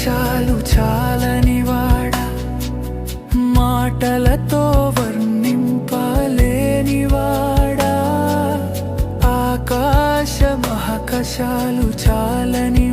వర్షాలు చాలని వాడ మాటలతో వర్ణింపలేని వాడా. ఆకాశ మహకశాలు చాలని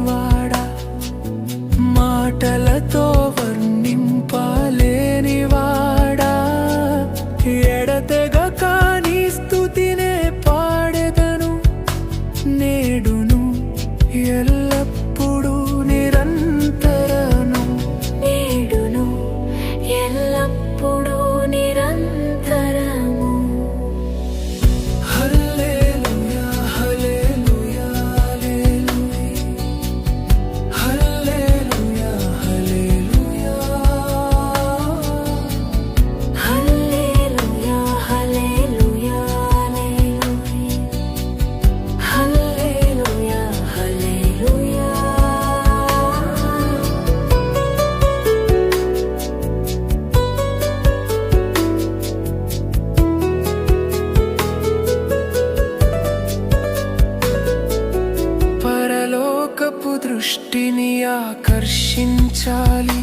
దర్శించాలి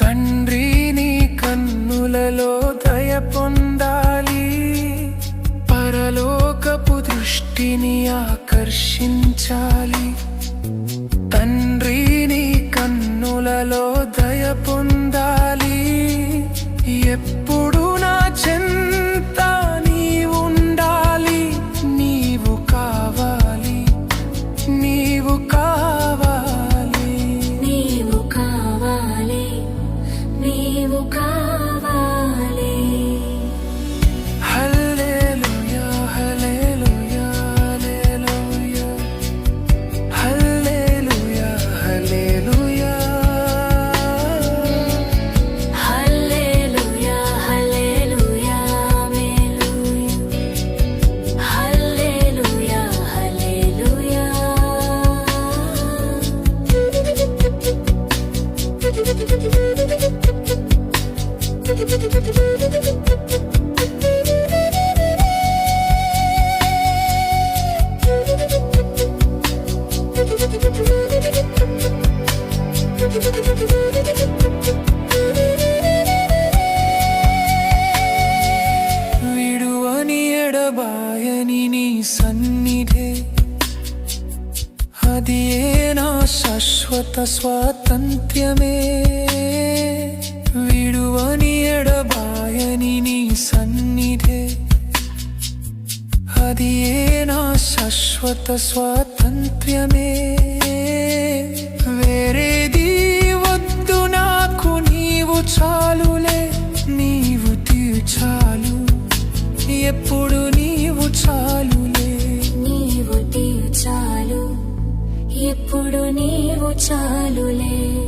తండ్రి నీ కన్నులలో దయ పొందాలి. పరలోకపు దృష్టిని ఆకర్షించాలి. విడువని ఎడబాయని నీ సన్నిధే. అది నా శాశ్వత స్వాతంత్ర్యమే. విడువని ఎడబాయని నీ సన్నిధే. అది ఏ నా శాశ్వత స్వాతంత్ర్యమే. ఇప్పుడు నీవు చాలులే.